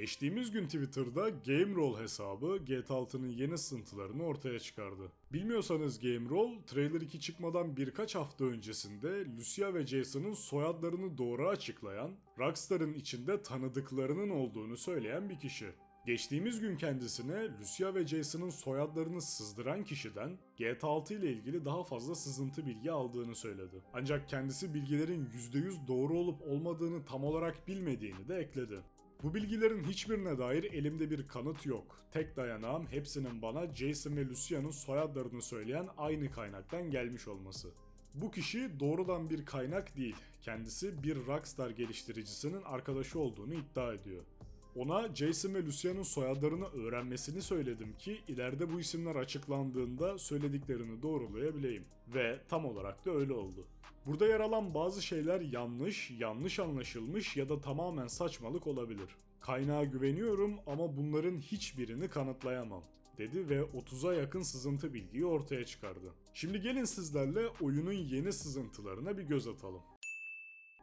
Geçtiğimiz gün Twitter'da GameRoll hesabı GTA 6'nın yeni sızıntılarını ortaya çıkardı. Bilmiyorsanız GameRoll, Trailer 2 çıkmadan birkaç hafta öncesinde Lucia ve Jason'ın soyadlarını doğru açıklayan, Rockstar'ın içinde tanıdıklarının olduğunu söyleyen bir kişi. Geçtiğimiz gün kendisine Lucia ve Jason'ın soyadlarını sızdıran kişiden GTA 6 ile ilgili daha fazla sızıntı bilgi aldığını söyledi. Ancak kendisi bilgilerin %100 doğru olup olmadığını tam olarak bilmediğini de ekledi. Bu bilgilerin hiçbirine dair elimde bir kanıt yok. Tek dayanağım hepsinin bana Jason ve Lucia'nın soyadlarını söyleyen aynı kaynaktan gelmiş olması. Bu kişi doğrudan bir kaynak değil, kendisi bir Rockstar geliştiricisinin arkadaşı olduğunu iddia ediyor. Ona Jason ve Lucia'nın soyadlarını öğrenmesini söyledim ki ileride bu isimler açıklandığında söylediklerini doğrulayabileyim. Ve tam olarak da öyle oldu. Burada yer alan bazı şeyler yanlış, yanlış anlaşılmış ya da tamamen saçmalık olabilir. Kaynağa güveniyorum ama bunların hiçbirini kanıtlayamam dedi ve 30'a yakın sızıntı bilgiyi ortaya çıkardı. Şimdi gelin sizlerle oyunun yeni sızıntılarına bir göz atalım.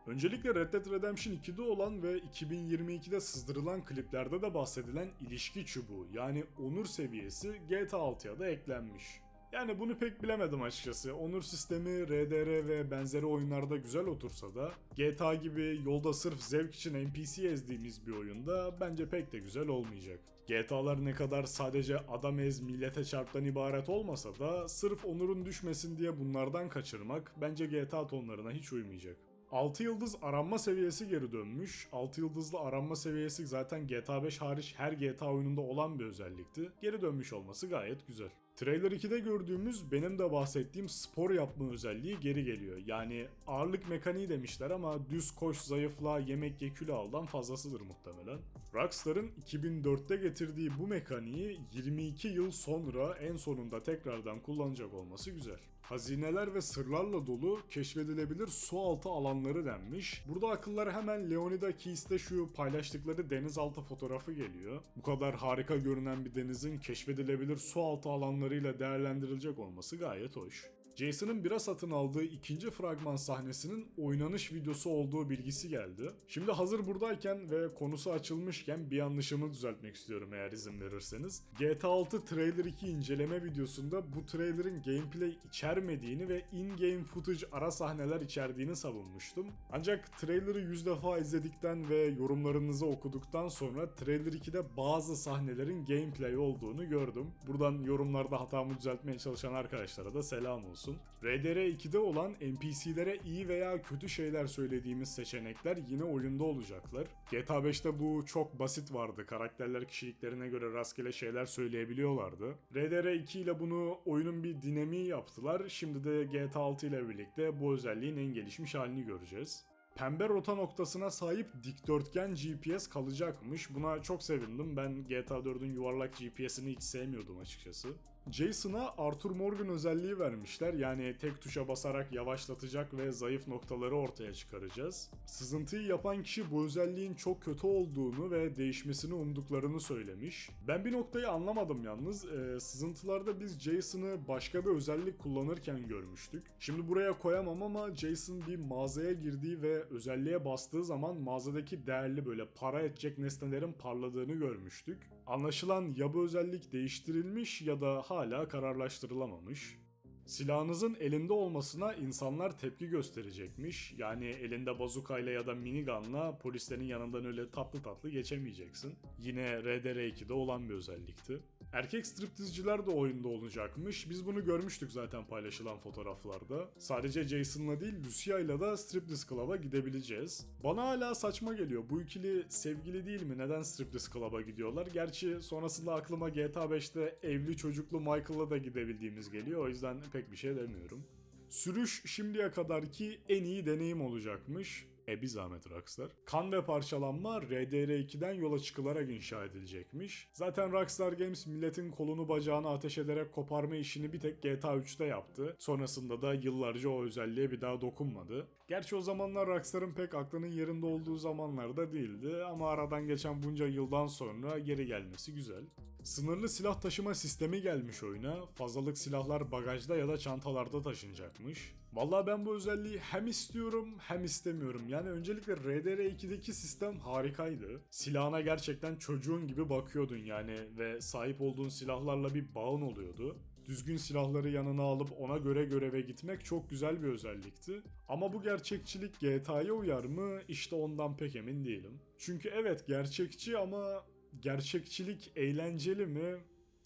Öncelikle Red Dead Redemption 2'de olan ve 2022'de sızdırılan kliplerde de bahsedilen ilişki çubuğu yani onur seviyesi GTA 6'ya da eklenmiş. Yani bunu pek bilemedim açıkçası. Onur sistemi RDR ve benzeri oyunlarda güzel otursa da GTA gibi yolda sırf zevk için NPC ezdiğimiz bir oyunda bence pek de güzel olmayacak. GTA'lar ne kadar sadece adam ez millete çarptan ibaret olmasa da sırf onurun düşmesin diye bunlardan kaçırmak bence GTA tonlarına hiç uymayacak. 6 yıldız aranma seviyesi geri dönmüş. 6 yıldızlı aranma seviyesi zaten GTA 5 hariç her GTA oyununda olan bir özellikti. Geri dönmüş olması gayet güzel. Trailer 2'de gördüğümüz benim de bahsettiğim spor yapma özelliği geri geliyor. Yani ağırlık mekaniği demişler ama düz koş, zayıfla, yemek ye, kilo aldan fazlasıdır muhtemelen. Rockstar'ın 2004'te getirdiği bu mekaniği 22 yıl sonra en sonunda tekrardan kullanacak olması güzel. Hazineler ve sırlarla dolu keşfedilebilir su altı alanları denmiş. Burada akıllara hemen Leonida Keys'te şu paylaştıkları denizaltı fotoğrafı geliyor. Bu kadar harika görünen bir denizin keşfedilebilir su altı alanlarıyla değerlendirilecek olması gayet hoş. Jason'ın bira satın aldığı ikinci fragman sahnesinin oynanış videosu olduğu bilgisi geldi. Şimdi hazır buradayken ve konusu açılmışken bir yanlışımı düzeltmek istiyorum eğer izin verirseniz. GTA 6 Trailer 2 inceleme videosunda bu trailer'ın gameplay içermediğini ve in-game footage ara sahneler içerdiğini savunmuştum. Ancak trailer'ı 100 defa izledikten ve yorumlarınızı okuduktan sonra Trailer 2'de bazı sahnelerin gameplay olduğunu gördüm. Buradan yorumlarda hatamı düzeltmeye çalışan arkadaşlara da selam olsun olsun. RDR2'de olan NPC'lere iyi veya kötü şeyler söylediğimiz seçenekler yine oyunda olacaklar. GTA 5'te bu çok basit vardı. Karakterler kişiliklerine göre rastgele şeyler söyleyebiliyorlardı. RDR2 ile bunu oyunun bir dinamiği yaptılar. Şimdi de GTA 6 ile birlikte bu özelliğin en gelişmiş halini göreceğiz. Pembe rota noktasına sahip dikdörtgen GPS kalacakmış. Buna çok sevindim. Ben GTA 4'ün yuvarlak GPS'ini hiç sevmiyordum açıkçası. Jason'a Arthur Morgan özelliği vermişler. Yani tek tuşa basarak yavaşlatacak ve zayıf noktaları ortaya çıkaracağız. Sızıntıyı yapan kişi bu özelliğin çok kötü olduğunu ve değişmesini umduklarını söylemiş. Ben bir noktayı anlamadım yalnız. Ee, sızıntılarda biz Jason'ı başka bir özellik kullanırken görmüştük. Şimdi buraya koyamam ama Jason bir mağazaya girdiği ve özelliğe bastığı zaman mağazadaki değerli böyle para edecek nesnelerin parladığını görmüştük. Anlaşılan ya bu özellik değiştirilmiş ya da hala kararlaştırılamamış. Silahınızın elinde olmasına insanlar tepki gösterecekmiş. Yani elinde bazukayla ya da minigunla polislerin yanından öyle tatlı tatlı geçemeyeceksin. Yine RDR2'de olan bir özellikti. Erkek striptizciler de oyunda olacakmış. Biz bunu görmüştük zaten paylaşılan fotoğraflarda. Sadece Jason'la değil Lucia'yla da striptiz club'a gidebileceğiz. Bana hala saçma geliyor. Bu ikili sevgili değil mi? Neden striptiz club'a gidiyorlar? Gerçi sonrasında aklıma GTA 5'te evli çocuklu Michael'la da gidebildiğimiz geliyor. O yüzden pek bir şey demiyorum. Sürüş şimdiye kadarki en iyi deneyim olacakmış. E bir zahmet Rockstar. Kan ve parçalanma RDR2'den yola çıkılarak inşa edilecekmiş. Zaten Rockstar Games milletin kolunu bacağını ateş ederek koparma işini bir tek GTA 3'te yaptı. Sonrasında da yıllarca o özelliğe bir daha dokunmadı. Gerçi o zamanlar Rockstar'ın pek aklının yerinde olduğu zamanlarda değildi ama aradan geçen bunca yıldan sonra geri gelmesi güzel. Sınırlı silah taşıma sistemi gelmiş oyuna. Fazlalık silahlar bagajda ya da çantalarda taşınacakmış. Vallahi ben bu özelliği hem istiyorum hem istemiyorum. Yani öncelikle RDR2'deki sistem harikaydı. Silahına gerçekten çocuğun gibi bakıyordun yani ve sahip olduğun silahlarla bir bağın oluyordu. Düzgün silahları yanına alıp ona göre göreve gitmek çok güzel bir özellikti. Ama bu gerçekçilik GTA'ya uyar mı? İşte ondan pek emin değilim. Çünkü evet gerçekçi ama gerçekçilik eğlenceli mi?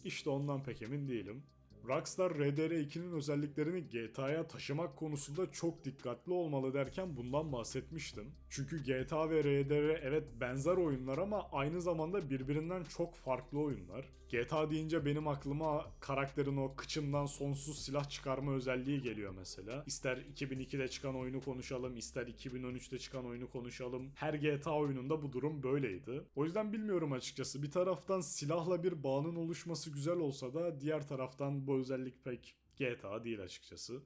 İşte ondan pek emin değilim. Rockstar RDR2'nin özelliklerini GTA'ya taşımak konusunda çok dikkatli olmalı derken bundan bahsetmiştim. Çünkü GTA ve RDR evet benzer oyunlar ama aynı zamanda birbirinden çok farklı oyunlar. GTA deyince benim aklıma karakterin o kıçından sonsuz silah çıkarma özelliği geliyor mesela. İster 2002'de çıkan oyunu konuşalım, ister 2013'te çıkan oyunu konuşalım. Her GTA oyununda bu durum böyleydi. O yüzden bilmiyorum açıkçası. Bir taraftan silahla bir bağının oluşması güzel olsa da diğer taraftan bu özellik pek GTA değil açıkçası.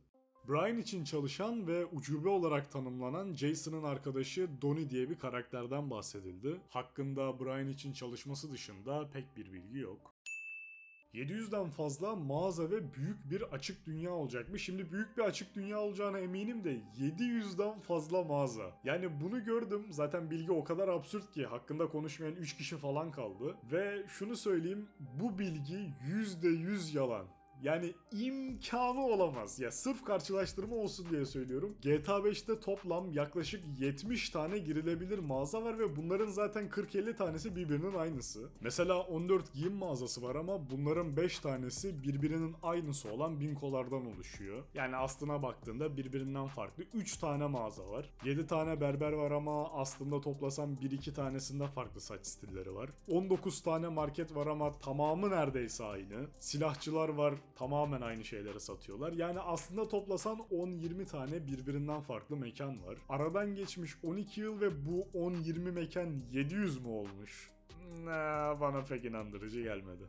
Brian için çalışan ve ucube olarak tanımlanan Jason'ın arkadaşı Donnie diye bir karakterden bahsedildi. Hakkında Brian için çalışması dışında pek bir bilgi yok. 700'den fazla mağaza ve büyük bir açık dünya olacakmış. Şimdi büyük bir açık dünya olacağına eminim de 700'den fazla mağaza. Yani bunu gördüm. Zaten bilgi o kadar absürt ki hakkında konuşmayan 3 kişi falan kaldı. Ve şunu söyleyeyim bu bilgi %100 yalan. Yani imkanı olamaz. Ya sırf karşılaştırma olsun diye söylüyorum. GTA 5'te toplam yaklaşık 70 tane girilebilir mağaza var ve bunların zaten 40-50 tanesi birbirinin aynısı. Mesela 14 giyim mağazası var ama bunların 5 tanesi birbirinin aynısı olan binkolardan oluşuyor. Yani aslına baktığında birbirinden farklı 3 tane mağaza var. 7 tane berber var ama aslında toplasam 1-2 tanesinde farklı saç stilleri var. 19 tane market var ama tamamı neredeyse aynı. Silahçılar var tamamen aynı şeyleri satıyorlar. Yani aslında toplasan 10-20 tane birbirinden farklı mekan var. Aradan geçmiş 12 yıl ve bu 10-20 mekan 700 mü olmuş? Nah, bana pek inandırıcı gelmedi.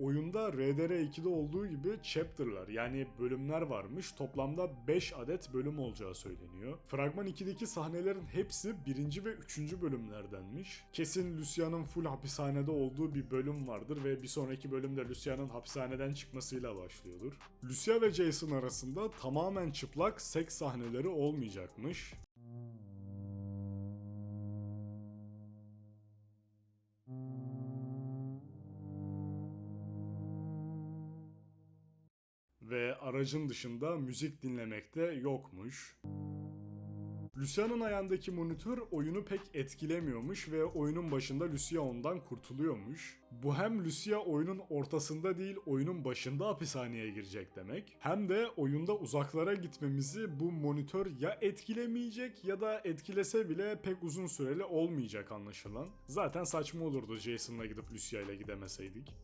Oyunda RDR2'de olduğu gibi chapter'lar yani bölümler varmış. Toplamda 5 adet bölüm olacağı söyleniyor. Fragman 2'deki sahnelerin hepsi 1. ve 3. bölümlerdenmiş. Kesin Lucia'nın full hapishanede olduğu bir bölüm vardır ve bir sonraki bölümde Lucia'nın hapishaneden çıkmasıyla başlıyordur. Lucia ve Jason arasında tamamen çıplak seks sahneleri olmayacakmış. Ve aracın dışında müzik dinlemekte yokmuş. Lucia'nın ayağındaki monitör oyunu pek etkilemiyormuş ve oyunun başında Lucia ondan kurtuluyormuş. Bu hem Lucia oyunun ortasında değil oyunun başında hapishaneye girecek demek. Hem de oyunda uzaklara gitmemizi bu monitör ya etkilemeyecek ya da etkilese bile pek uzun süreli olmayacak anlaşılan. Zaten saçma olurdu Jason'la gidip Lucia ile gidemeseydik.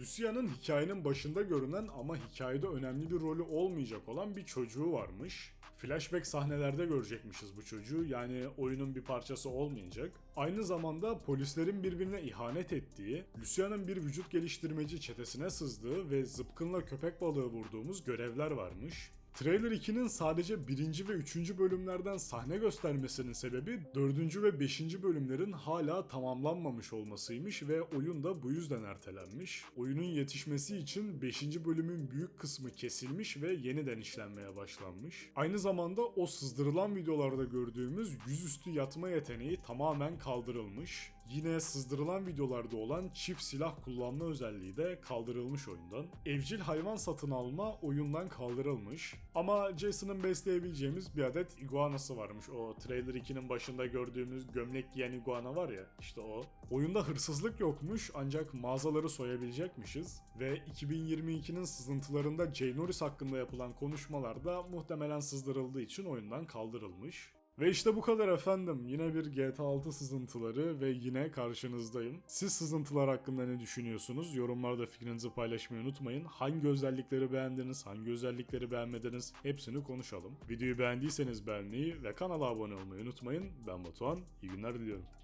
Lucia'nın hikayenin başında görünen ama hikayede önemli bir rolü olmayacak olan bir çocuğu varmış. Flashback sahnelerde görecekmişiz bu çocuğu yani oyunun bir parçası olmayacak. Aynı zamanda polislerin birbirine ihanet ettiği, Lucia'nın bir vücut geliştirmeci çetesine sızdığı ve zıpkınla köpek balığı vurduğumuz görevler varmış. Trailer 2'nin sadece 1. ve 3. bölümlerden sahne göstermesinin sebebi 4. ve 5. bölümlerin hala tamamlanmamış olmasıymış ve oyun da bu yüzden ertelenmiş. Oyunun yetişmesi için 5. bölümün büyük kısmı kesilmiş ve yeniden işlenmeye başlanmış. Aynı zamanda o sızdırılan videolarda gördüğümüz yüzüstü yatma yeteneği tamamen kaldırılmış. Yine sızdırılan videolarda olan çift silah kullanma özelliği de kaldırılmış oyundan. Evcil hayvan satın alma oyundan kaldırılmış. Ama Jason'ın besleyebileceğimiz bir adet iguanası varmış. O Trailer 2'nin başında gördüğümüz gömlek giyen iguana var ya işte o. Oyunda hırsızlık yokmuş ancak mağazaları soyabilecekmişiz. Ve 2022'nin sızıntılarında Jay Norris hakkında yapılan konuşmalarda muhtemelen sızdırıldığı için oyundan kaldırılmış. Ve işte bu kadar efendim. Yine bir GTA 6 sızıntıları ve yine karşınızdayım. Siz sızıntılar hakkında ne düşünüyorsunuz? Yorumlarda fikrinizi paylaşmayı unutmayın. Hangi özellikleri beğendiniz, hangi özellikleri beğenmediniz hepsini konuşalım. Videoyu beğendiyseniz beğenmeyi ve kanala abone olmayı unutmayın. Ben Batuhan. İyi günler diliyorum.